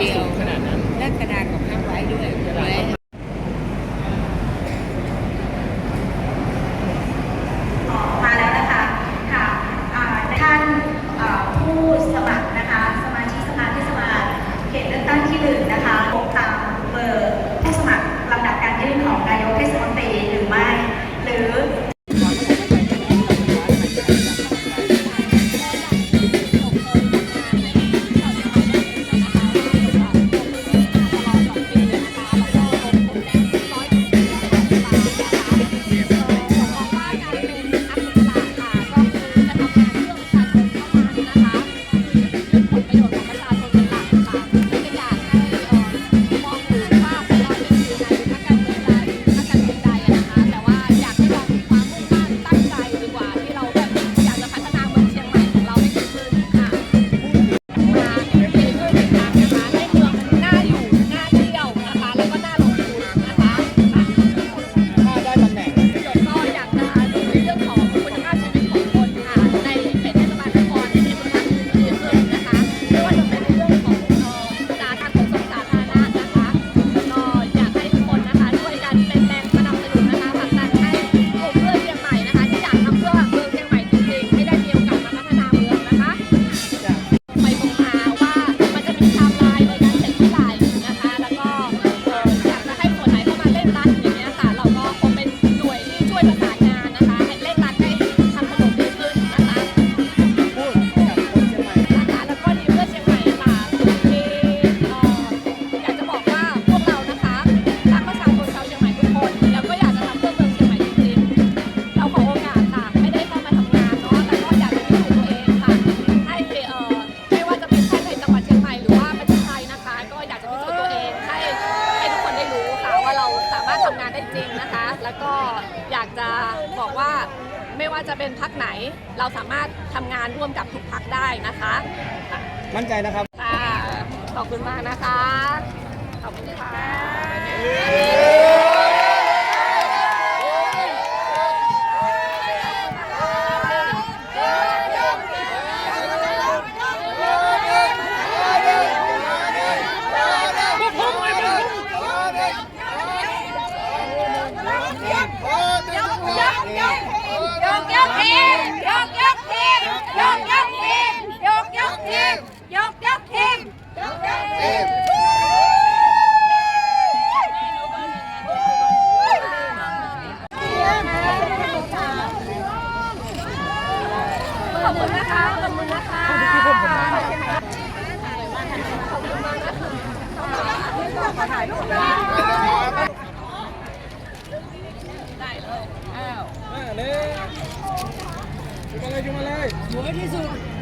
เดียวเลือกกระดาษของข้างไว้ด้วยถูกไหม ริง ๆนะคะ แล้วก็อยากจะบอกว่าไม่ว่าจะเป็นพักไหน เราสามารถทำงานร่วมกับทุกพักได้นะคะมั่นใจนะครับ ค่ะขอบคุณมากนะคะ ขอบคุณค่ะ ขอบคุณนะคะขอบคุณนะคะได้เลยอ้าวมาเลยอยู่มาเลยจุมาเลยสวยที่สุด